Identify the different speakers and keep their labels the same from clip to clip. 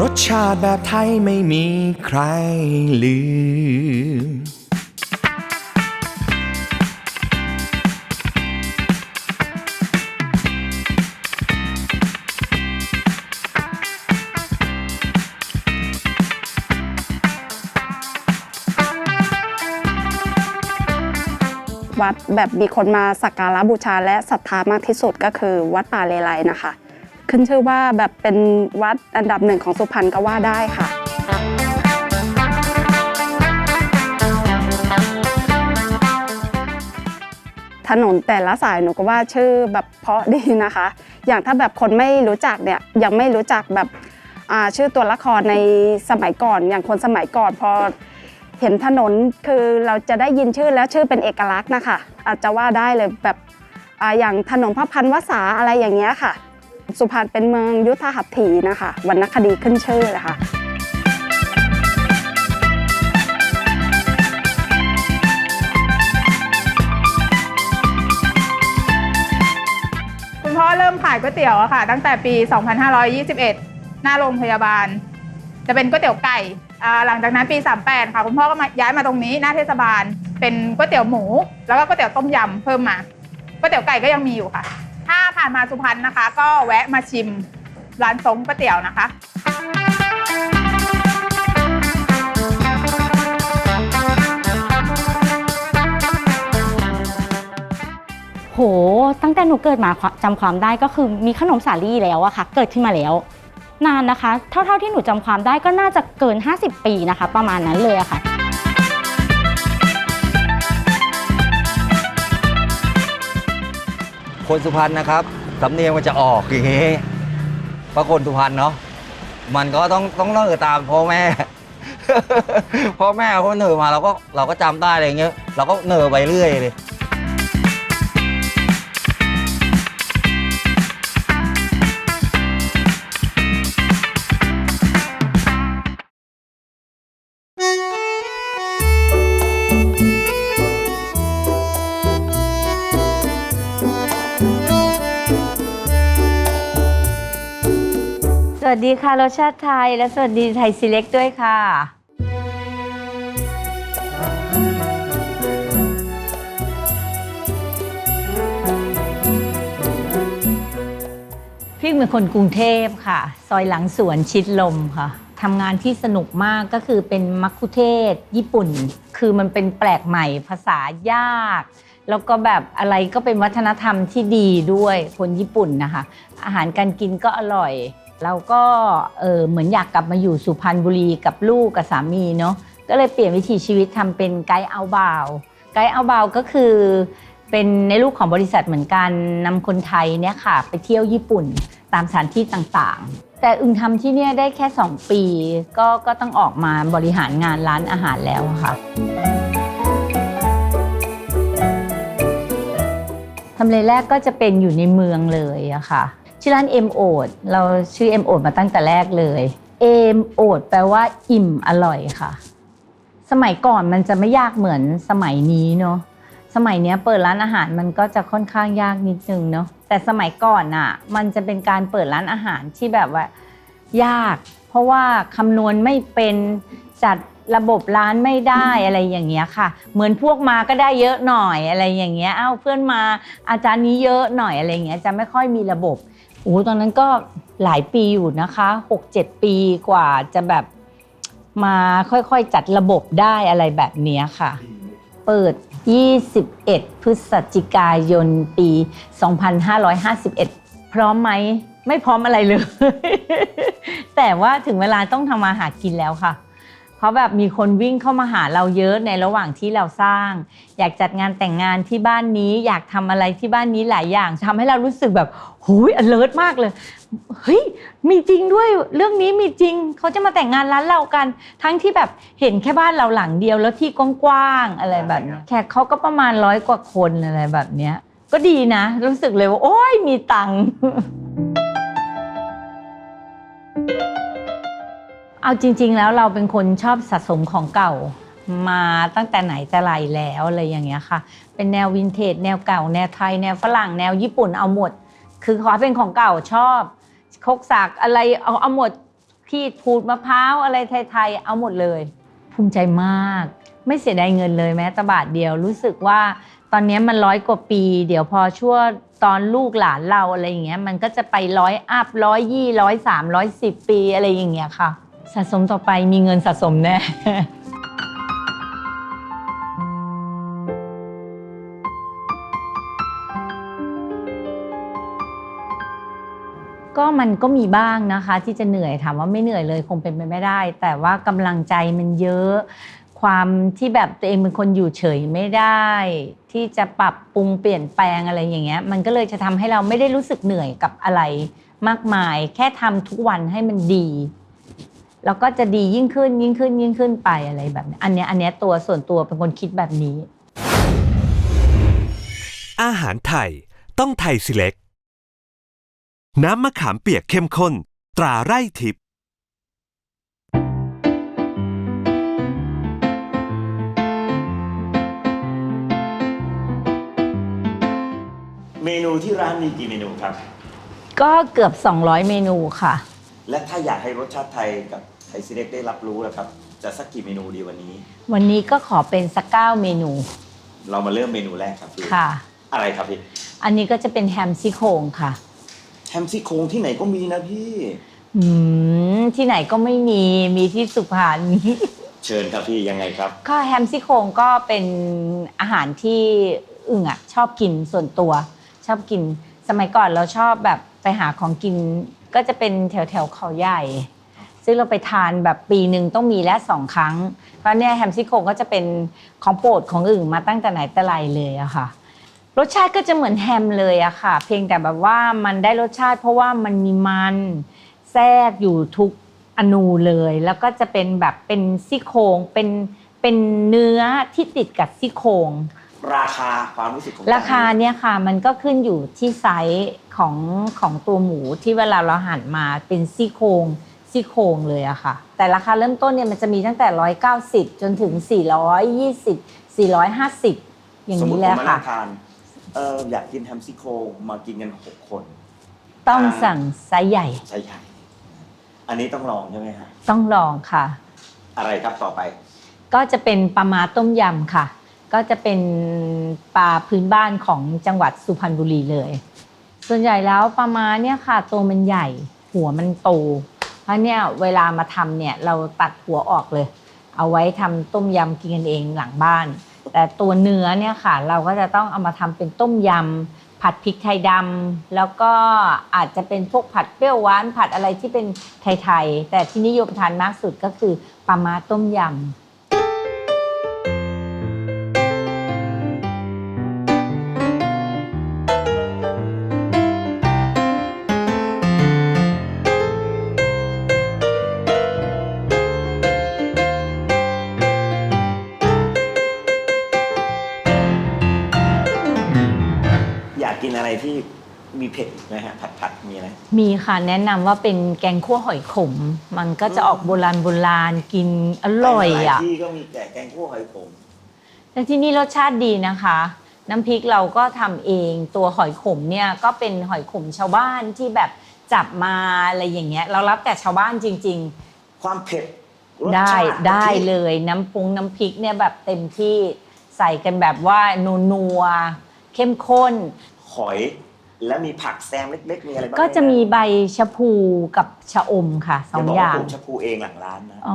Speaker 1: รสชาติแบบไทยไม่มีใครลืม
Speaker 2: วัดแบบมีคนมาสักการะบูชาและศรัทธามากที่สุดก็คือวัดป่าเลไลนะคะ ขึ้นชื่อว่าแบบเป็นวัดอันดับหนึ่งของสุพรรณก็ว่าได้ค่ะถนนแต่ละสายหนูก็ว่าชื่อแบบเพราะดีนะคะ อย่างถ้าแบบคนไม่รู้จักเนี่ยยังไม่รู้จักแบบชื่อตัวละครในสมัยก่อน อย่างคนสมัยก่อนพอเห็นถนนคือเราจะได้ยินชื่อแล้วชื่อเป็นเอกลักษณ์นะคะ อาจจะว่าได้เลยแบบออย่างถนนพระพันวษาอะไรอย่างเงี้ยค่ะ สุพรรณเป็นเมืองยุทธหัตถีนะคะวรรณคดีขึ้นชื่อเลยค่ะ
Speaker 3: คุณพ่อเริ่มขายก๋วยเตี๋ยวอะค่ะ ตั้งแต่ปี 2521 หน้าโรงพยาบาล จะเป็นก๋วยเตี๋ยวไก่อ่าหลังจากนั้นปี 38 ค่ะคุณพ่อก็มาย้ายมาตรงนี้หน้าเทศบาล เป็นก๋วยเตี๋ยวหมู แล้วก็ก๋วยเตี๋ยวต้มยำเพิ่มมาก๋วยเตี๋ยวไก่ก็ยังมีอยู่ค่ะ ผ่านมาสุพรรณนะคะ ก็แวะมาชิมร้านทรงก๋วยเตี๋ยวนะคะ
Speaker 4: โห ตั้งแต่หนูเกิดมาจำความได้ก็คือมีขนมสาลี่แล้วอะค่ะ เกิดขึ้นมาแล้ว นานนะคะ เท่าๆที่หนูจำความได้ก็น่าจะเกิน 50 ปีนะคะ ประมาณนั้นเลยอะค่ะ
Speaker 5: คนสุพรรณนะครับสำเนียงมันจะออกอย่างงี้พระคนสุพรรณเนาะมันก็ต้องต้องเนิร์ตามพ่อแม่ พ่อแม่เขาเนิร์มาเราก็เราก็จำได้อะไรอย่างเงี้ยเราก็เนิร์ไปเรื่อยเลย
Speaker 6: วัสดีค่ะรสชาติไทย และสวัสดีไทยซีเล็กด้วยค่ะ พี่เป็นคนกรุงเทพค่ะ ซอยหลังสวนชิดลมค่ะทำงานที่สนุกมากก็คือเป็นมัคคุเทศ์ญี่ปุ่น คือมันเป็นแปลกใหม่ภาษายาก แล้วก็แบบอะไรก็เป็นวัฒนธรรมที่ดีด้วยคนญี่ปุ่นนะคะ อาหารการกินก็อร่อย เราก็เออเหมือนอยากกลับมาอยู่สุพรรณบุรีกับลูกกับสามีเนาะก็เลยเปลี่ยนวิถีชีวิตทำเป็นไกด์เอาบาวไกด์เอาบาวก็คือ เป็นในรูปของบริษัทเหมือนกันนำคนไทยเนี่ยค่ะ ไปเที่ยวญี่ปุ่นตามสถานที่ต่างๆ แต่อึงทำที่เนี่ยได้แค่ 2 ปี ก็ก็ต้องออกมาบริหารงานร้านอาหารแล้วค่ะทำเลแรกก็จะเป็นอยู่ในเมืองเลยอะค่ะ ชื่อร้านเอ็มโอดเราชื่อเอ็มโอดมาตั้งแต่แรกเลยเอ็มโอดแปลว่าอิ่มอร่อยค่ะ สมัยก่อนมันจะไม่ยากเหมือนสมัยนี้เนาะสมัยนี้เปิดร้านอาหารมันก็จะค่อนข้างยากนิดนึงเนาะแต่สมัยก่อนอะมันจะเป็นการเปิดร้านอาหารที่แบบว่า ยาก เพราะว่าคำนวณไม่เป็นจัดระบบร้านไม่ได้อะไรอย่างเงี้ยค่ะ เหมือนพวกมาก็ได้เยอะหน่อยอะไรอย่างเงี้ยเอ้าเพื่อนมาอาจารย์นี้เยอะหน่อยอะไรเงี้ยจะไม่ค่อยมีระบบ โอ้ตอนนั้นก็หลายปีอยู่นะคะ6-7ปีกว่าจะแบบมาค่อยๆจัดระบบได้อะไรแบบนี้ค่ะ เปิด 21 พฤศจิกายนปี 2551 พร้อมไหม ไม่พร้อมอะไรเลย แต่ว่าถึงเวลาต้องทำมาหากินแล้วค่ะ เพราะแบบมีคนวิ่งเข้ามาหาเราเยอะในระหว่างที่เราสร้าง อยากจัดงานแต่งงานที่บ้านนี้ อยากทำอะไรที่บ้านนี้หลายอย่างทำให้เรารู้สึกแบบหูย alert มากเลยเฮ้ยมีจริงด้วยเรื่องนี้มีจริงเขาจะมาแต่งงานร้านเรากัน ทั้งที่แบบเห็นแค่บ้านเราหลังเดียวแล้วที่กว้างๆอะไรแบบเนี้ยแขกเขาก็ประมาณร้อยกว่าคนอะไรแบบเนี้ยก็ดีนะ รู้สึกเลยว่า โอ้ยมีตังค์ เอาจริง ๆ แล้วเราเป็นคนชอบสะสมของเก่ามาตั้งแต่ไหนแต่ไรแล้วอะไรอย่างเงี้ยค่ะ เป็นแนววินเทจแนวเก่าแนวไทย แนวฝรั่งแนวญี่ปุ่นเอาหมด คือขอเป็นของเก่าชอบคกสากอะไรเอาเอาหมดพี่พูดมะพร้าวอะไรไทยๆเอาหมดเลย ภูมิใจมาก ไม่เสียดายเงินเลยแม้แต่บาทเดียวรู้สึกว่าตอนนี้มันร้อยกว่าปี เดี๋ยวพอชั่วตอนลูกหลานเราอะไรอย่างเงี้ยมันก็จะไปร้อยอัพร้อยยี่ร้อยสามร้อยสิบปีอะไรอย่างเงี้ยค่ะ สะสมต่อไปมีเงินสะสมแน่ก็มันก็มีบ้างนะคะที่จะเหนื่อยถามว่าไม่เหนื่อยเลยคงเป็นไปไม่ได้ แต่ว่ากำลังใจมันเยอะ ความที่แบบตัวเองเป็นคนอยู่เฉยไม่ได้ ที่จะปรับปรุงเปลี่ยนแปลงอะไรอย่างเงี้ย มันก็เลยจะทำให้เราไม่ได้รู้สึกเหนื่อยกับอะไรมากมาย แค่ทำทุกวันให้มันดี แล้วก็จะดียิ่งขึ้นยิ่งขึ้นยิ่งขึ้นไปอะไรแบบนี้อันเนี้ยอันเนี้ยตัวส่วนตัวเป็นคนคิดแบบนี้
Speaker 7: อาหารไทยต้องไทยสิเล็ก น้ำมะขามเปียกเข้มข้น ตราไร่ทิพย์
Speaker 8: เมนูที่ร้านมีกี่เมนูครับ
Speaker 6: ก็เกือบ 200 เมนูค่ะ
Speaker 8: และถ้าอยากให้รสชาติไทยกับ ไทยซีเล็กได้รับรู้นะครับ จะสักกี่เมนูดีวันนี้
Speaker 6: วันนี้ก็ขอเป็นสักเก้าเมนู
Speaker 8: เรามาเริ่มเมนูแรกครับพี่
Speaker 6: ค่ะ
Speaker 8: อะไรครับพี่
Speaker 6: อันนี้ก็จะเป็นแฮมซี่โครงค่ะ
Speaker 8: แฮมซี่โครงที่ไหนก็มีนะพี่
Speaker 6: อืมที่ไหนก็ไม่มีมีที่สุพรรณ
Speaker 8: เชิญครับพี่ยังไงครับ
Speaker 6: ก็แฮมซี่โครงก็เป็นอาหารที่อึ่งอะชอบกินส่วนตัว ชอบกินสมัยก่อนเราชอบแบบไปหาของกิน ก็จะเป็นแถวแถวๆเขาใหญ่ ซึ่งเราไปทานแบบปีหนึ่งต้องมีและสองครั้ง เพราะเนี่ยแฮมซี่โครงก็จะเป็นของโปรดของอึ่งมาตั้งแต่ไหนแต่ไรเลยอะค่ะ รสชาติก็จะเหมือนแฮมเลยอะค่ะ เพียงแต่แบบว่ามันได้รสชาติ เพราะว่ามันมีมันแทรกอยู่ทุกอนูเลย แล้วก็จะเป็นแบบเป็นซี่โครงเป็นเป็นเนื้อที่ติดกับซี่โครง
Speaker 8: ราคาความรู้สึกของ
Speaker 6: ราคาเนี่ยค่ะมันก็ขึ้นอยู่ที่ไซส์ของของตัวหมูที่เวลาเราหั่นมาเป็นซี่โครง ซี่โครงเลยอะค่ะ แต่ราคาเริ่มต้นเนี่ยมันจะมีตั้งแต่ 190 จนถึง 420 450 อย่าง
Speaker 8: สมม
Speaker 6: นี้
Speaker 8: ติ
Speaker 6: แห
Speaker 8: ผม
Speaker 6: ละ
Speaker 8: มา
Speaker 6: ค่ะ
Speaker 8: นั่งทานเอออยากกินแฮมซี่โครงมากินกันหกคน
Speaker 6: ต้องสั่งไซส์ใหญ่
Speaker 8: ใช่ใหญ่อันนี้ต้องลองใช่ไหมฮะ
Speaker 6: ต้องลองค่ะ
Speaker 8: อะไรครับต่อไป
Speaker 6: ก็จะเป็นปลาม้าต้มยำค่ะ ก็จะเป็นปลาพื้นบ้านของจังหวัดสุพรรณบุรีเลย ส่วนใหญ่แล้วปลาม้าเนี่ยค่ะตัวมันใหญ่ หัวมันโต เพราะเนี่ยเวลามาทำเนี่ยเราตัดหัวออกเลย เอาไว้ทำต้มยำกินกันเองหลังบ้าน แต่ตัวเนื้อเนี่ยค่ะ เราก็จะต้องเอามาทำเป็นต้มยำผัดพริกไทยดำแล้วก็อาจจะเป็นพวกผัดเปรี้ยวหวานผัดอะไรที่เป็นไทยๆแต่ที่นิยมทานมากสุดก็คือปลามาต้มยำ
Speaker 8: มีอะไร
Speaker 6: มีค่ะแนะนำว่าเป็นแกงคั่วหอยขม มันก็จะออกโบราณโบราณกินอร่อย
Speaker 8: ไปมาหลา
Speaker 6: อะ
Speaker 8: ที่ก็มีแต่แกงคั่วหอยขม
Speaker 6: แต่ที่นี่รสชาติดีนะคะ น้ำพริกเราก็ทำเองตัวหอยขมเนี่ยก็เป็นหอยขมชาวบ้านที่แบบจับมาอะไรอย่างเงี้ย เรารับแต่ชาวบ้านจริง
Speaker 8: ความเผ็ดรส
Speaker 6: ๆ ได้
Speaker 8: ชาติ
Speaker 6: ได้
Speaker 8: ที่
Speaker 6: เลยน้ำปรุงน้ำพริกเนี่ยแบบเต็มที่ใส่กันแบบว่านัวๆเข้มข้น
Speaker 8: หอย และมีผักแซมเล็กๆมีอะไรบ้าง
Speaker 6: ก็จะ
Speaker 8: ไห
Speaker 6: มีใบชะพูกับชะอมค่ะสอง
Speaker 8: บก
Speaker 6: อ
Speaker 8: ว่า
Speaker 6: ย่าง
Speaker 8: ปลูกชะพูเองหลังร้านนะ
Speaker 6: อ๋อ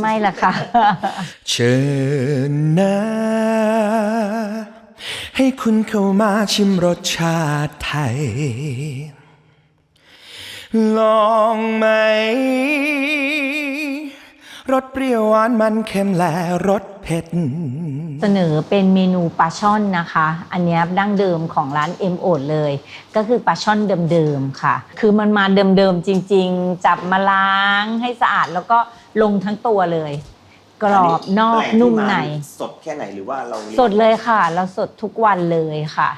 Speaker 6: ไม่ละค่ะ
Speaker 1: เชิญนะให้คุณเข้ามาชิมรสชาติไทย ลองไหม รสเปรี้ยวหวานมันเค็มและรสเผ็ด
Speaker 6: เสนอเป็นเมนูปลาช่อนนะคะ อันเนี้ยดั้งเดิมของร้านเอ็มโอดเลย ก็คือปลาช่อนเดิมๆค่ะ คือมันมาเดิมๆจริง ๆ จับมาล้างให้สะอาดแล้วก็ลงทั้งตัวเลย กรอบนอก
Speaker 8: แหล่งที่
Speaker 6: นุ่มใน
Speaker 8: สดแค่ไหนหรือว่าเรา
Speaker 6: สดเลยค่ะ เราสดทุกวันเลยค่ะ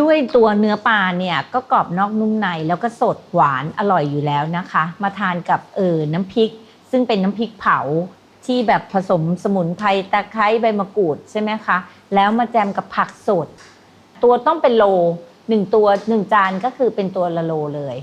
Speaker 6: ด้วยตัวเนื้อปลาเนี่ยก็กรอบนอกนุ่มในแล้วก็สดหวานอร่อยอยู่แล้วนะคะ มาทานกับเออน้ำพริก ซึ่งเป็นน้ำพริกเผาที่แบบผสมสมุนไพรตะไคร้ใบมะกรูดใช่ไหมคะ แล้วมาแจมกับผักสด ตัวต้องเป็นโลหนึ่งตัวหนึ่งจานก็คือเป็นตัวละโลเลย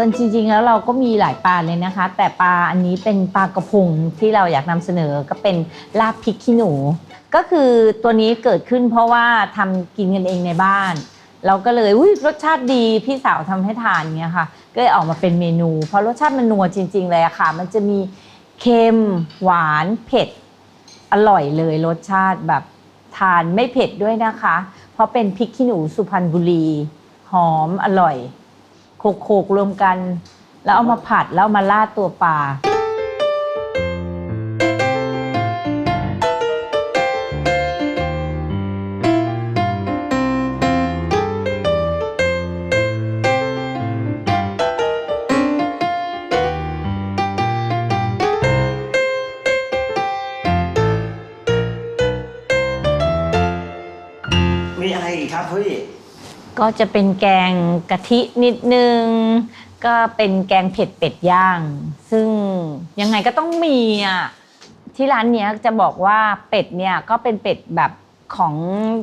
Speaker 6: ส่วนจริงๆแล้วเราก็มีหลายปลาเลยนะคะ แต่ปลาอันนี้เป็นปลากระพงที่เราอยากนำเสนอก็เป็นลาบพริกขี้หนู ก็คือตัวนี้เกิดขึ้นเพราะว่าทำกินกันเองในบ้าน เราก็เลยอุ้ยรสชาติดีพี่สาวทำให้ทานเงี้ยค่ะ ก็เลยออกมาเป็นเมนู เพราะรสชาติมันนัวจริง ๆ เลยอะค่ะ มันจะมีเค็มหวานเผ็ด อร่อยเลยรสชาติแบบทานไม่เผ็ดด้วยนะคะ เพราะเป็นพริกขี้หนูสุพรรณบุรี หอมอร่อย โขกๆรวมกัน แล้วเอามาผัดแล้วเอามาลาดตัวปลา
Speaker 8: ก็
Speaker 6: จะเป็นแกงกะทินิดนึง ก็เป็นแกงเผ็ดเป็ดย่าง ซึ่งยังไงก็ต้องมีอะที่ร้านเนี้ยจะบอกว่าเป็ดเนี่ยก็เป็นเป็ดแบบของ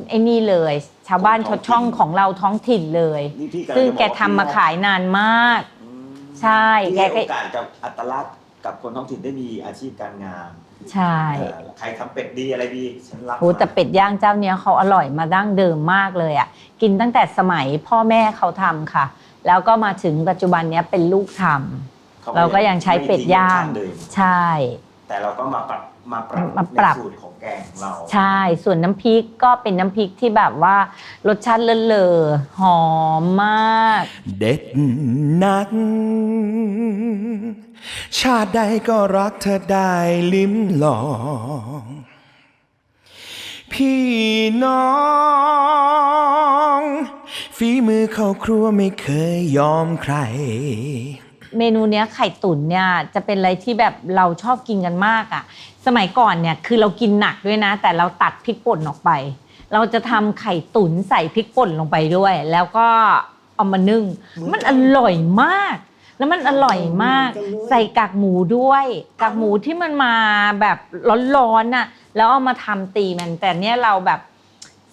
Speaker 6: ไอ้นี่เลย ชาวบ้านชาวช่องของเราท้องถิ่นเลย
Speaker 8: นี่พี่กำลัง
Speaker 6: ซึ่ง
Speaker 8: จะบอก
Speaker 6: แกทำมาขายนานมาก
Speaker 8: อืม
Speaker 6: ใช่
Speaker 8: ที่
Speaker 6: แก
Speaker 8: ให้
Speaker 6: ก็
Speaker 8: โอกาสกับอัตลักษณ์กับคนท้องถิ่นได้มีอาชีพการงาน
Speaker 6: ใช่
Speaker 8: เอ่อใครทำเป็ดดีอะไรดีฉันรับ
Speaker 6: โหแต่เป็ดย่างเจ้าเนี้ยเขาอร่อยมาดั้งเดิมมากเลยอะกินตั้งแต่สมัยพ่อแม่เขาทำค่ะ แล้วก็มาถึงปัจจุบันเนี้ยเป็นลูกทำ
Speaker 8: ข
Speaker 6: เราก็ยังใช้เป็ดย่าง
Speaker 8: ไม่ทิ้รสชติเดิม
Speaker 6: ใช่
Speaker 8: แต่เราก็มาปรับมาปรับ
Speaker 6: มาปรับ
Speaker 8: ในสูตรของแกงของเรา
Speaker 6: ใช่ ส่วนน้ำพริกก็เป็นน้ำพริกที่แบบว่ารสชาติเลิศเลอหอมมาก
Speaker 1: เด็ดนัก ชาติใดก็รักเธอได้ลิ้มลอง พี่น้องฝีมือเข้าครัวไม่เคยยอมใคร
Speaker 6: เมนูเนี้ยไข่ตุ๋นเนี่ยจะเป็นอะไรที่แบบเราชอบกินกันมากอะ่ะ สมัยก่อนเนี่ยคือเรากินหนักด้วยนะ แต่เราตัดพริกป่นออกไป เราจะทำไข่ตุ๋นใส่พริกป่นลงไปด้วย แล้วก็เอามานึ่ง มันอร่อยมาก แล้วมันอร่อยมาก ใส่กากหมูด้วย กากหมูที่มันมาแบบร้อนๆน่ะ แล้วเอามาทำตีมัน แต่เนี้ยเราแบบ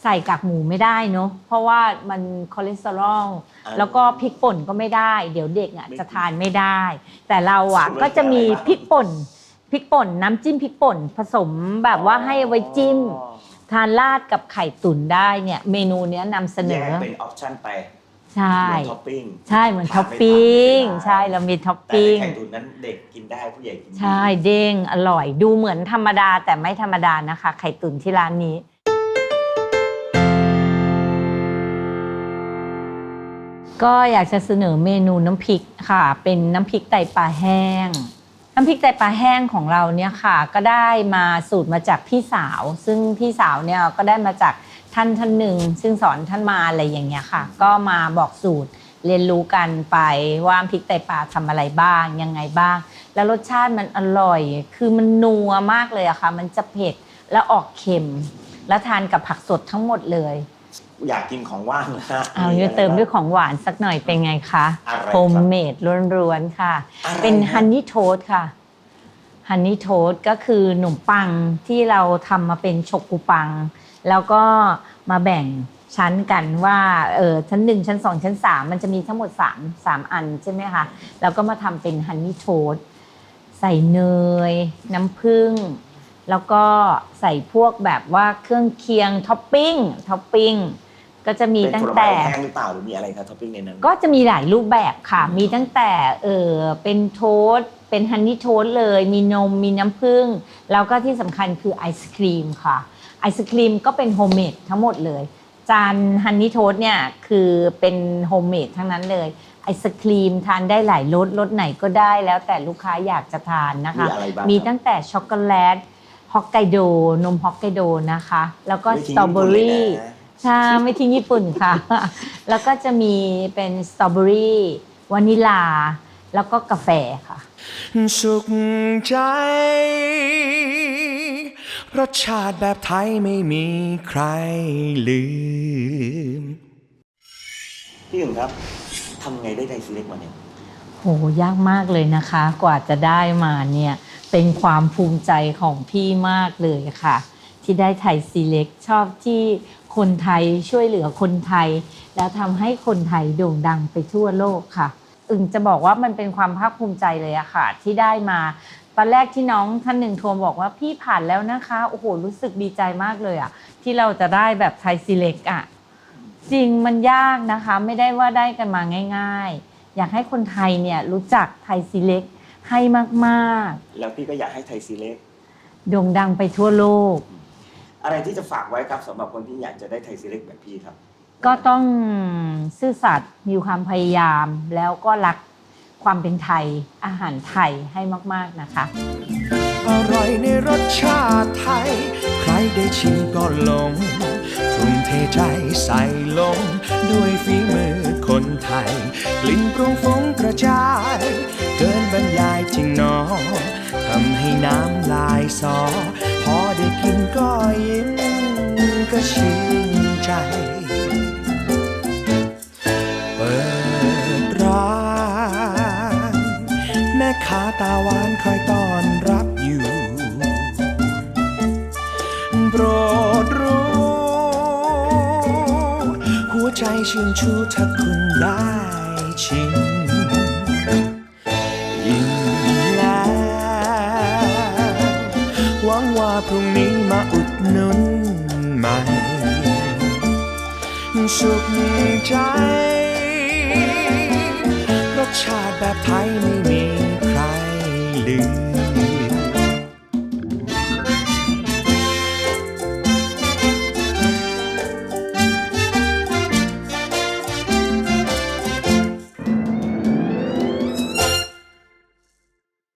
Speaker 6: ใส่กากหมูไม่ได้เนอะเพราะว่ามันคอเลสเตอรอล
Speaker 8: อ่า
Speaker 6: แล้วก็พริกป่นก็ไม่ได้ เดี๋ยวเด็กอะ
Speaker 8: ไม่
Speaker 6: จะทานไม่ได้ แต่เราอะ
Speaker 8: ส่วน
Speaker 6: ก็จะมี
Speaker 8: อะไรบ้าง
Speaker 6: พริกป่น พริกป่นน้ำจิ้มพริกป่นผสมแบบว่าให้เอาไว้จิ้ม
Speaker 8: อ๋อ
Speaker 6: ทานราดกับไข่ตุ๋นได้เนี่ยเมนูเนี้ยนำเสน
Speaker 8: แย
Speaker 6: อ
Speaker 8: กเป็นออปชั่นไป
Speaker 6: ใช่
Speaker 8: เหมือนท็อปปิ้ง
Speaker 6: ใช่เหมือน
Speaker 8: ทาน
Speaker 6: ท็อป
Speaker 8: ไม่
Speaker 6: ปิ้ง
Speaker 8: ทานไม่ได้
Speaker 6: ใช่เรามีท็อป
Speaker 8: แต่
Speaker 6: ปิ้ง
Speaker 8: ในไข่ตุ๋นนั้นเด็กกินได้ผู้ใหญ่กินดี
Speaker 6: ใช่เด้งอร่อยดูเหมือนธรรมดาแต่ไม่ธรรมดานะคะ ไข่ตุ๋นที่ร้านนี้ ก็อยากจะเสนอเมนูน้ำพริกค่ะ เป็นน้ำพริกไตปลาแห้ง น้ำพริกไตปลาแห้งของเราเนี่ยค่ะ ก็ได้มาสูตรมาจากพี่สาว ซึ่งพี่สาวเนี่ยก็ได้มาจาก ท่านท่านหนึ่ง ซึ่งสอนท่านมาอะไรอย่างเงี้ยค่ะ ก็มาบอกสูตรเรียนรู้กันไปว่าน้ำพริกไตปลาทำอะไรบ้างยังไงบ้าง แล้วรสชาติมันอร่อย คือมันนัวมากเลยอะค่ะ มันจะเผ็ดแล้วออกเค็ม แล้วทานกับผักสดทั้งหมดเลย
Speaker 8: อยากกินของว่างนะฮะ
Speaker 6: เอาเนี่ยเติมด้วยของหวานสักหน่อยเป็นไงคะ
Speaker 8: อะไรครับ
Speaker 6: โฮมเมดล้วนๆค่ะ
Speaker 8: อะไร
Speaker 6: เป็น
Speaker 8: ครับ
Speaker 6: ฮันนี่โทสค่ะฮันนี่โทสก็คือขนมปังที่เราทำมาเป็นชกกุปัง แล้วก็มาแบ่งชั้นกันว่าเออชั้นหนึ่งชั้นสองชั้นสามมันจะมีทั้งหมดสามสามอันใช่ไหมคะแล้วก็มาทำเป็นฮันนี่โทสใส่เนย น้ำผึ้งแล้วก็ใส่พวกแบบว่าเครื่องเคียงท็อปปิ้งท็อปปิ้งก็จะมี
Speaker 8: เป็น
Speaker 6: ตั้
Speaker 8: ผ
Speaker 6: ง
Speaker 8: ลไม้
Speaker 6: แต่
Speaker 8: แห้งหรือเปล่าหรือมีอะไรครับท็อปปิ้งในนั้น
Speaker 6: ก็จะมีหลายรูปแบบค่ะ มีตั้งแต่เออเป็นโทสต์เป็นฮันนี่โทสต์เลย มีนมมีน้ำผึ้งแล้วก็ที่สำคัญคือไอศครีมค่ะ ไอศครีมก็เป็นโฮมเมดทั้งหมดเลย จานฮันนี่โทสต์เนี่ยคือเป็นโฮมเมดทั้งนั้นเลย ไอศครีมทานได้หลายรสรสไหนก็ได้แล้วแต่ลูกค้าอยากจะทานนะคะ
Speaker 8: มีอะไรบ้าง
Speaker 6: มี
Speaker 8: ครับ
Speaker 6: ตั้งแต่ช็อกโกแลตฮอกไกโดนมฮอกไกโดนะคะ แล้วก็
Speaker 8: ไม่
Speaker 6: ส
Speaker 8: ทิ้ง
Speaker 6: ตรอเบอ
Speaker 8: ญี่ปุ่นเลย
Speaker 6: รี่
Speaker 8: นะ
Speaker 6: ใช่ไม่ทิ้งญี่ปุ่นค่ะ แล้วก็จะมีเป็นสตรอเบอรี่วานิลา แล้วก็กาแฟค่ะ
Speaker 1: สุขใจ รสชาติแบบไทยไม่มีใครลืม
Speaker 8: พี่อึ่งครับทำไงได้ไดซีเล็กมาเนี่ย
Speaker 6: โหยากมากเลยนะคะ กว่าจะได้มาเนี่ยเป็นความภูมิใจของพี่มากเลยค่ะ ที่ได้ไทยซีเล็กชอบที่คนไทยช่วยเหลือคนไทย แล้วทำให้คนไทยโด่งดังไปทั่วโลกค่ะ อึ่งจะบอกว่ามันเป็นความภาคภูมิใจเลยอะค่ะ ที่ได้มา ตอนแรกที่น้องท่านหนึ่งโทรบอกว่าพี่ผ่านแล้วนะคะ โอ้โห รู้สึกดีใจมากเลยอะที่เราจะได้แบบไทยซีเล็กอะจริงมันยากนะคะ ไม่ได้ว่าได้กันมาง่าย ๆ อยากให้คนไทยเนี่ยรู้จักไทยซีเล็กให้มาก
Speaker 8: แล้วพี่ก็อยากให้ไทยซีเล็ก
Speaker 6: ๆโด่งดังไปทั่วโลก
Speaker 8: อะไรที่จะฝากไว้ครับสำหรับคนที่อยากจะได้ไทยซีเล็กแบบพี่ครับ
Speaker 6: ก็ต้องซื่อสัตย์มีความพยายามแล้วก็รัก ความเป็นไทยอาหารไทยให้มาก ๆ นะคะ
Speaker 1: อร่อยในรสชาติไทย ใครได้ชิมก็หลงทุ่มเทใจใส่ลง ด้วยฝีมือคนไทย กลิ่นปรุงฟุ้งกระจาย เกินบรรยายจริงหนอทำให้น้ำลายสอ พอได้กินก็ยิ้มก็ชื่นใจาตาหวานคอยต้อนรับอยู่ โปรดรู้ หัวใจชื่นชูถ้าคุณได้ชิมอิ่มแล้วหวังว่าพรุ่งนี้มาอุดหนุนใหม่ สุขใจ รสชาติแบบไทยไม่มี ใครลืม